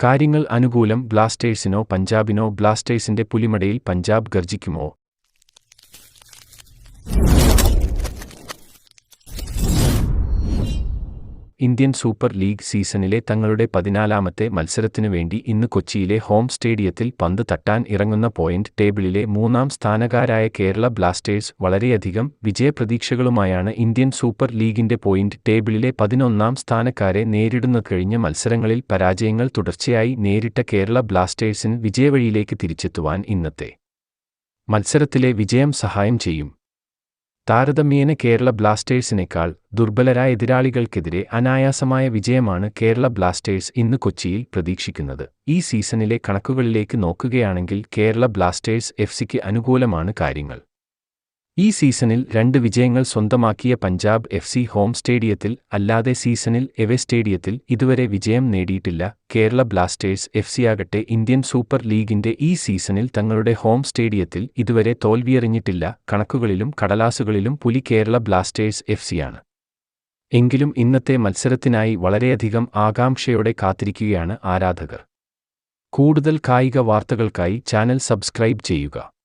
കാര്യങ്ങൾ അനുകൂലം ബ്ലാസ്റ്റേഴ്സിനോ പഞ്ചാബിനോ ബ്ലാസ്റ്റേഴ്സിന്റെ പുലിമടയിൽ പഞ്ചാബ് ഗർജിക്കുമോ ഇന്ത്യൻ സൂപ്പർ ലീഗ് സീസണിലെ തങ്ങളുടെ പതിനാലാമത്തെ മത്സരത്തിനു വേണ്ടി ഇന്ന് കൊച്ചിയിലെ ഹോം സ്റ്റേഡിയത്തിൽ പന്ത് തട്ടാൻ ഇറങ്ങുന്ന പോയിന്റ് ടേബിളിലെ മൂന്നാം സ്ഥാനകാരായ കേരള ബ്ലാസ്റ്റേഴ്സ് വളരെയധികം വിജയപ്രതീക്ഷകളുമായാണ് ഇന്ത്യൻ സൂപ്പർ ലീഗിന്റെ പോയിന്റ് ടേബിളിലെ പതിനൊന്നാം സ്ഥാനക്കാരെ നേരിടുന്ന കഴിഞ്ഞ മത്സരങ്ങളിൽ പരാജയങ്ങൾ തുടർച്ചയായി നേരിട്ട കേരള ബ്ലാസ്റ്റേഴ്സിന് വിജയവഴിയിലേക്ക് തിരിച്ചെത്തുവാൻ ഇന്നത്തെ മത്സരത്തിലെ വിജയം സഹായം ചെയ്യും. താരതമ്യേന കേരള ബ്ലാസ്റ്റേഴ്സിനേക്കാൾ ദുർബലരായ എതിരാളികൾക്കെതിരെ അനായാസമായ വിജയമാണ് കേരള ബ്ലാസ്റ്റേഴ്സ് ഇന്ന് കൊച്ചിയിൽ പ്രതീക്ഷിക്കുന്നത്. ഈ സീസണിലെ കണക്കുകളിലേക്ക് നോക്കുകയാണെങ്കിൽ കേരള ബ്ലാസ്റ്റേഴ്സ് എഫ് സിക്ക് അനുകൂലമാണ് കാര്യങ്ങൾ. ഈ സീസണിൽ രണ്ട് വിജയങ്ങൾ സ്വന്തമാക്കിയ പഞ്ചാബ് എഫ് സി ഹോം സ്റ്റേഡിയത്തിൽ അല്ലാതെ സീസണിൽ എവെ സ്റ്റേഡിയത്തിൽ ഇതുവരെ വിജയം നേടിയിട്ടില്ല. കേരള ബ്ലാസ്റ്റേഴ്സ് എഫ് സിയാകട്ടെ ഇന്ത്യൻ സൂപ്പർ ലീഗിന്റെ ഈ സീസണിൽ തങ്ങളുടെ ഹോം സ്റ്റേഡിയത്തിൽ ഇതുവരെ തോൽവിയെറിഞ്ഞിട്ടില്ല. കണക്കുകളിലും കടലാസുകളിലും പുലി കേരള ബ്ലാസ്റ്റേഴ്സ് എഫ് സിയാണ് എങ്കിലും ഇന്നത്തെ മത്സരത്തിനായി വളരെയധികം ആകാംക്ഷയോടെ കാത്തിരിക്കുകയാണ് ആരാധകർ. കൂടുതൽ കായിക വാർത്തകൾക്കായി ചാനൽ സബ്സ്ക്രൈബ് ചെയ്യുക.